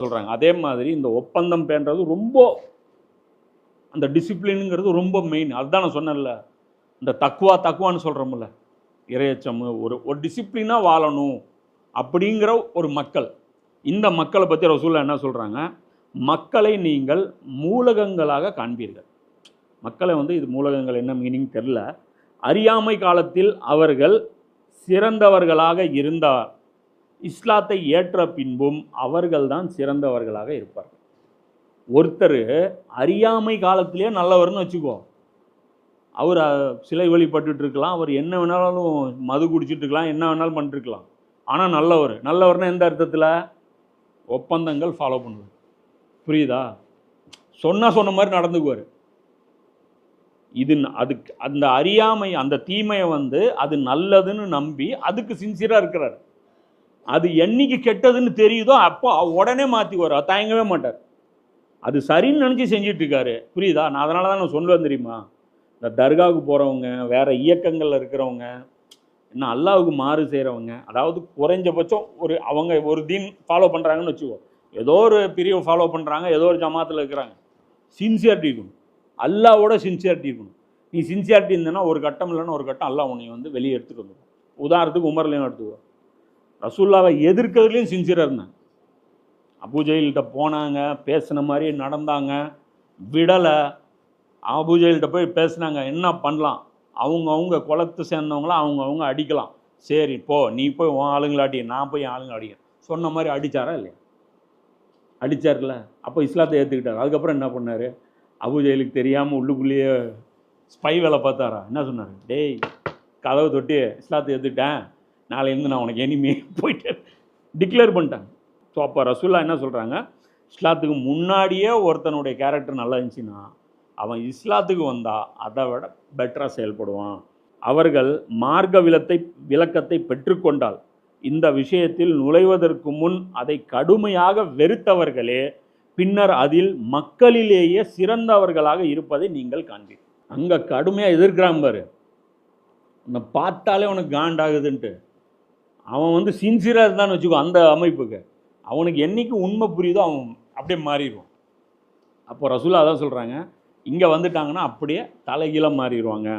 சொல்கிறாங்க அதே மாதிரி இந்த ஒப்பந்தம் பேன்றது ரொம்ப அந்த டிசிப்ளினுங்கிறது ரொம்ப மெயின் அதுதான் நான் சொன்னேன்ல. இந்த தக்குவா தக்குவான்னு சொல்கிறோம்ல இரையச்சம் ஒரு ஒரு டிசிப்ளினாக வாழணும் அப்படிங்கிற ஒரு மக்கள். இந்த மக்களை பற்றி ரசூல்லா என்ன சொல்கிறாங்க மக்களை நீங்கள் மூலகங்களாக காண்பீர்கள். மக்களை வந்து இது மூலகங்கள் என்ன மீனிங் தெரில அறியாமை காலத்தில் அவர்கள் சிறந்தவர்களாக இருந்தார் இஸ்லாத்தை ஏற்ற பின்பும் அவர்கள்தான் சிறந்தவர்களாக இருப்பார்கள். ஒருத்தர் அறியாமை காலத்திலேயே நல்லவர்னு வச்சுக்கோ. அவர் சிலை வழிபட்டு இருக்கலாம் அவர் என்ன வேணாலும் மது குடிச்சிட்டு இருக்கலாம் என்ன வேணாலும் பண்ணிருக்கலாம் ஆனால் நல்லவர் நல்லவர்னா எந்த அர்த்தத்தில்? ஒப்பந்தங்கள் ஃபாலோ பண்ணுவார். புரியுதா? சொன்னால் சொன்ன மாதிரி நடந்துக்குவார். இது அதுக்கு அந்த அறியாமை அந்த தீமையை வந்து அது நல்லதுன்னு நம்பி அதுக்கு சின்சியராக இருக்கிறார். அது என்னைக்கு கெட்டதுன்னு தெரியுதோ அப்போ உடனே மாற்றிக்குவார் தயங்கவே மாட்டார். அது சரின்னு நினச்சி செஞ்சிட்டு இருக்காரு. புரியுதா? நான் அதனால தான் நான் சொல்லுவேன் தெரியுமா? இந்த தர்காவுக்கு போகிறவங்க வேறு இயக்கங்களில் இருக்கிறவங்க என்ன அல்லாவுக்கு மாறு செய்கிறவங்க அதாவது குறைஞ்சபட்சம் ஒரு அவங்க ஒரு தீன் ஃபாலோ பண்ணுறாங்கன்னு வச்சுக்கோ. ஏதோ ஒரு பிரிவை ஃபாலோ பண்ணுறாங்க ஏதோ ஒரு ஜமாத்தில் இருக்கிறாங்க. சின்சியாரிட்டி இருக்கணும். அல்லாவோட சின்சியாரிட்டி இருக்கணும். நீ சின்சியாரிட்டி இருந்தேன்னா ஒரு கட்டம் இல்லைன்னா ஒரு கட்டம் அல்லாஹ் உன்னை வந்து வெளியே எடுத்துகிட்டு வந்துடும் உதாரணத்துக்கு உமர்லையும் எடுத்துக்கோ. ரசூல்லாவை எதிர்க்கிறதுலையும் சின்சியராக இருந்தேன் அபுஜெயில்கிட்ட போனாங்க பேசின மாதிரி நடந்தாங்க விடலை. அபுஜெயில்கிட்ட போய் பேசுனாங்க என்ன பண்ணலாம்? அவங்க அவங்க சேர்ந்தவங்களாம் அவங்க அவங்க அடிக்கலாம். சரி போ நீ போய் உன் ஆளுங்களை அடி நான் போய் என் ஆளுங்களை அடிக்கிறேன். சொன்ன மாதிரி அடிச்சாரா இல்லையா? அடித்தார்ல அப்போ இஸ்லாத்தை ஏற்றுக்கிட்டார் அதுக்கப்புறம் என்ன பண்ணார்? அபுஜெயிலுக்கு தெரியாமல் உள்ளுக்குள்ளேயே ஸ்பை வேலை பார்த்தாரா? என்ன சொன்னார்? டேய் கதவை தொட்டி இஸ்லாத்தை ஏற்றுக்கிட்டேன் நாளையிலேருந்து நான் உனக்கு எனிமே போயிட்டேன் டிக்ளேர் பண்ணிட்டாங்க ஸோ அப்போ ரசூல்லா என்ன சொல்கிறாங்க இஸ்லாத்துக்கு முன்னாடியே ஒருத்தனுடைய கேரக்டர் நல்லா இருந்துச்சுன்னா அவன் இஸ்லாத்துக்கு வந்தால் அதை விட பெட்டராக செயல்படுவான். அவர்கள் மார்க்க விலத்தை விளக்கத்தை பெற்றுக்கொண்டால் இந்த விஷயத்தில் நுழைவதற்கு முன் அதை கடுமையாக வெறுத்தவர்களே பின்னர் அதில் மக்களிலேயே சிறந்தவர்களாக இருப்பதை நீங்கள் காண்பீர்கள். அங்கே கடுமையாக எதிர்க்கிறான் பாரு. உன்னை பார்த்தாலே உனக்கு காண்டாகுதுன்ட்டு. அவன் வந்து சின்சியராக இருந்தான்னு வச்சுக்கோ அந்த அமைப்புக்கு. அவனுக்கு என்றைக்கு உண்மை புரியுதோ அவன் அப்படியே மாறிடுவான். அப்போ ரசூலா அதான் சொல்கிறாங்க இங்கே வந்துட்டாங்கன்னா அப்படியே தலைகீழாக மாறிடுவாங்க.